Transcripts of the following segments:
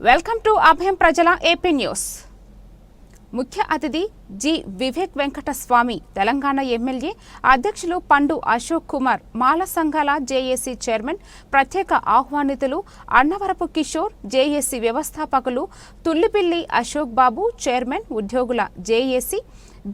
Welcome to అభయం ప్రజల AP news ముఖ్య అతిథి జి. వివేక్ వెంకట స్వామి తెలంగాణ ఎమ్మెల్యే అధ్యక్షులు పండు అశోక్ కుమార్ మాల సంఘాల జేఏసీ చైర్మన్ ప్రత్యేక ఆహ్వానితులు అన్నవరపు కిషోర్ జేఏసీ వ్యవస్థాపకులు తుల్లిపిల్లి అశోక్ బాబు చైర్మన్ ఉద్యోగుల జేఏసీ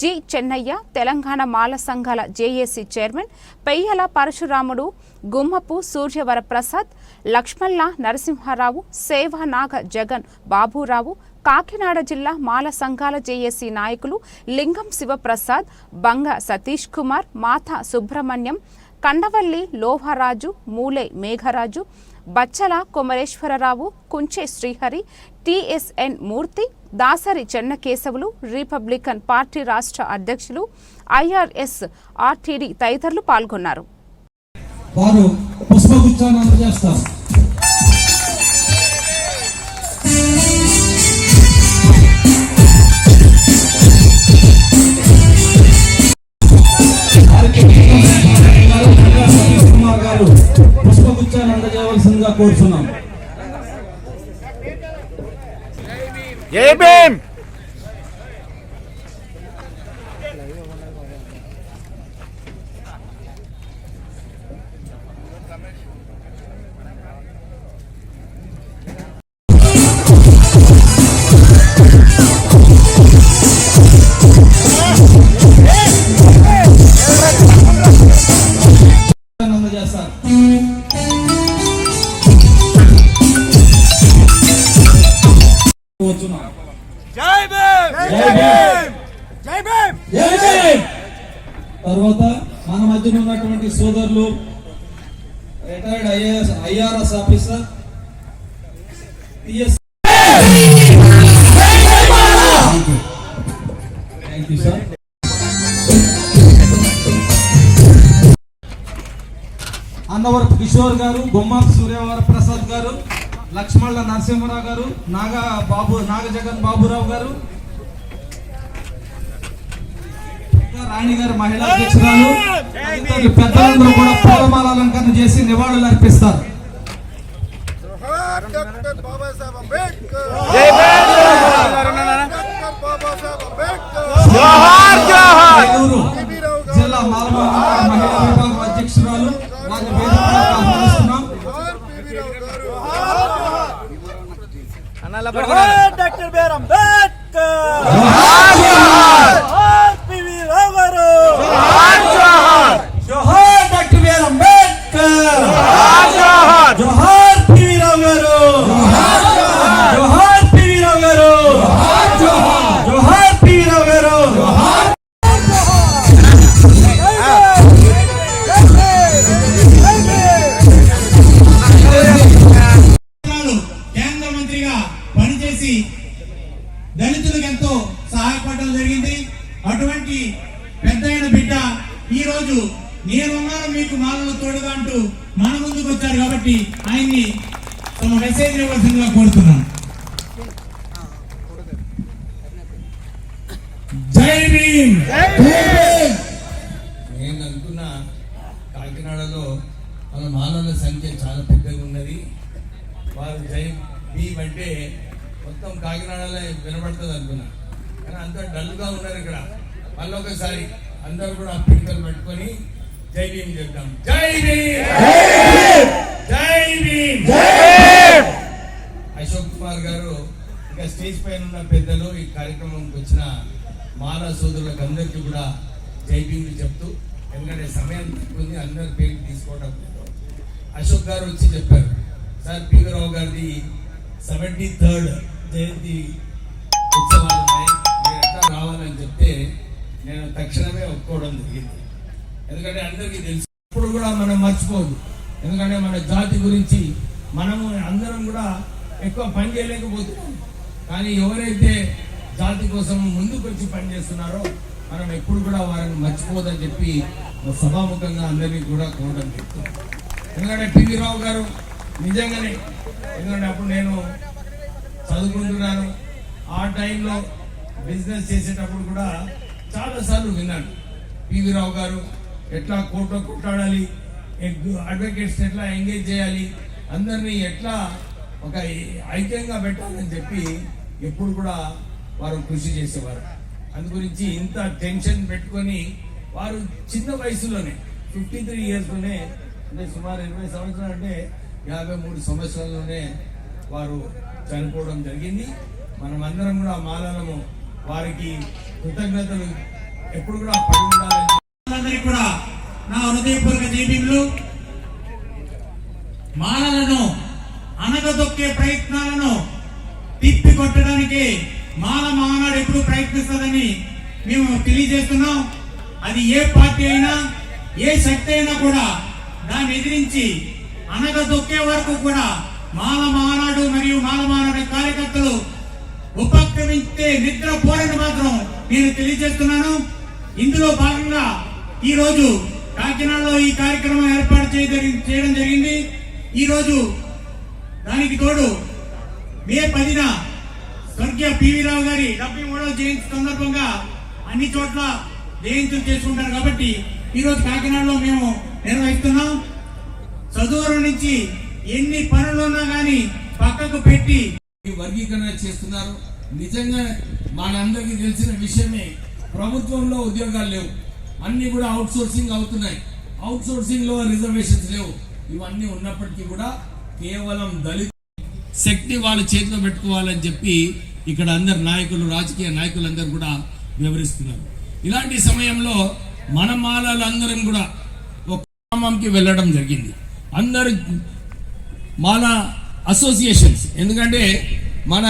జి. చెన్నయ్య తెలంగాణ మాల సంఘాల జేఏసీ చైర్మన్ పెయ్యల పరశురాముడు గుమ్మపు సూర్యవర ప్రసాద్ లక్ష్మల్ల నరసింహారావు సేవానాగ జగన్ బాబురావు కాకినాడ జిల్లా మాల సంఘాల జేఏసీ నాయకులు లింగం శివప్రసాద్ బంగ Satish Kumar మాథా Subrahmanyam Kandavalli Loharaju Mule Megharaju Bachala Komareswararao Kunche Srihari TSN Murthy Dasari Chennakesavulu Republican Party రాష్ట్ర అధ్యక్షులు ఐఆర్ఎస్ ఆర్టీడీ తదితరులు పాల్గొన్నారు. వారు పుష్పగుచ్చాన్ని అందజేస్తారు కోరుతున్నాం జై భీమ్ మధ్యన సోదరులు retired IAS IRS officer TS thank you sir Annavarapu Kishore garu Bommapu సూర్యవర Prasad గారు లక్ష్మణ నరసింహరావు గారు నాగా బాబు నాగజగన్ బాబురావు గారు రాణి గారు మహిళా అధ్యక్షురాలు పెద్దలందరూ కూడా పూలమాల అలంకరణ చేసి నివాళులు అర్పిస్తారు. జిల్లా మాలమూరు మహిళా విభాగం అధ్యక్షురాలు వారిని వేదికపైకి ఆహ్వానిస్తున్నాం. డాక్టర్ బిఆర్ పనిచేసి దళితులకు ఎంతో సహాయపడడం జరిగింది. అటువంటి పెద్దయిన బిడ్డ ఈ రోజు నేనున్నాను మీకు మాలలో తోడుగా అంటూ మన ముందుకు వచ్చారు కాబట్టి ఆయన్ని తమ మెసేజ్ ఇవ్వాల్సిందిగా కోరుతున్నాను. జై భీమ్! నేను అనుకున్న కాకినాడలో మన మానవుల సంఖ్య చాలా పెద్దగా ఉన్నది. వారు జై భీమ్ అంటే మొత్తం కాకినాడలో వినపడుతుంది అనుకున్నా. కానీ అంత డల్గా ఉన్నారు ఇక్కడ. మళ్ళీ ఒకసారి అందరూ కూడా పిడికలు పట్టుకొని జై భీమ్ చెప్తాం జై భీమ్! జై భీమ్! అశోక్ కుమార్ గారు ఇంకా స్టేజ్ పైన ఉన్న పెద్దలు ఈ కార్యక్రమంకి వచ్చిన మానవ సోదరులకు అందరికీ కూడా జై భీములు చెప్తూ ఎందుకంటే సమయం ఉంది అందరి పేరు తీసుకోవడం. అశోక్ గారు వచ్చి చెప్పారు. సార్ పివి రావు గారిది సెవెంటీ థర్డ్ జయంతి ఉత్సవాలు ఉన్నాయి మీరు ఎట్లా రావాలని చెప్తే నేను తక్షణమే ఒప్పుకోవడం జరిగింది. ఎందుకంటే అందరికీ తెలుసు ఇప్పుడు కూడా మనం మర్చిపోదు. ఎందుకంటే మన జాతి గురించి మనము అందరం కూడా ఎక్కువ పని చేయలేకపోతున్నాం. కానీ ఎవరైతే జాతి కోసం ముందుకు వచ్చి పని చేస్తున్నారో మనం ఎప్పుడు కూడా వారిని మర్చిపోదని చెప్పి సభాముఖంగా అందరినీ కూడా కోరడం చెప్తున్నాం ఎందుకంటే పివి రావు గారు నిజంగానే ఎందుకంటే అప్పుడు నేను చదువుకుంటున్నాను. ఆ టైంలో బిజినెస్ చేసేటప్పుడు కూడా చాలాసార్లు విన్నాను. పివి రావు గారు ఎట్లా కోర్టులో కొట్లాడాలి అడ్వకేట్స్ ఎట్లా ఎంగేజ్ చేయాలి అందరినీ ఎట్లా ఒక ఐక్యంగా పెట్టాలని చెప్పి ఎప్పుడు కూడా వారు కృషి చేసేవారు. అందు గురించి ఇంత టెన్షన్ పెట్టుకొని వారు చిన్న వయసులోనే ఫిఫ్టీ త్రీ ఇయర్స్లోనే అంటే సుమారు ఇరవై సంవత్సరాలు అంటే యాభై మూడు సంవత్సరాల్లోనే వారు చనిపోవడం జరిగింది. మనమందరం కూడా మాలలము వారికి కృతజ్ఞతలు ఎప్పుడు కూడా పడి ఉండాలని కూడా నా హృదయపూర్వక జైబీములు మాలలను అనగదొక్కే ప్రయత్నాలను తిప్పి కొట్టడానికి మాల మానాడు ఎప్పుడు ప్రయత్నిస్తుందని మేము తెలియజేస్తున్నాం. అది ఏ పార్టీ అయినా ఏ శక్తి అయినా కూడా దాన్ని ఎదిరించి అనగదొక్కే వరకు కూడా మాలమానాడు మరియు మాల మానాడు కార్యకర్తలు ఉపక్రమించే నిద్ర పోరని మాత్రం నేను తెలియజేస్తున్నాను. ఇందులో భాగంగా ఈ రోజు కాకినాడలో ఈ కార్యక్రమం ఏర్పాటు చేయదరి- చేయడం జరిగింది. ఈ రోజు దానికి తోడు మే పదిన స్వర్గీయ పివి రావు గారి డెబ్బై మూడవ జయంతి సందర్భంగా అన్ని చోట్ల జయంతులు చేసుకుంటారు కాబట్టి ఈరోజు కాకినాడలో మేము నిర్వహిస్తున్నాం. చదువుల నుంచి ఎన్ని పనులున్నా గానీ పక్కకు పెట్టి ఈ వర్గీకరణ చేస్తున్నారు. నిజంగా మనందరికీ తెలిసిన విషయమే ప్రభుత్వంలో ఉద్యోగాలు లేవు. అన్ని కూడా అవుట్ సోర్సింగ్ అవుతున్నాయి. అవుట్ సోర్సింగ్లో రిజర్వేషన్స్ లేవు. ఇవన్నీ ఉన్నప్పటికీ కూడా కేవలం దళిత శక్తి వాళ్ళ చేతిలో పెట్టుకోవాలని చెప్పి ఇక్కడ అందరు నాయకులు రాజకీయ నాయకులందరూ కూడా వివరిస్తున్నారు. ఇలాంటి సమయంలో మన మాలలందరం కూడా ఒక గ్రామంకి వెళ్ళడం జరిగింది. అందరు మాల అసోసియేషన్స్ ఎందుకంటే మన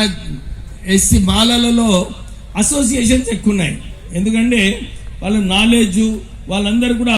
ఎస్సీ మాలలలో అసోసియేషన్స్ ఎక్కువ ఉన్నాయి ఎందుకంటే వాళ్ళ నాలెడ్జ్ వాళ్ళందరూ కూడా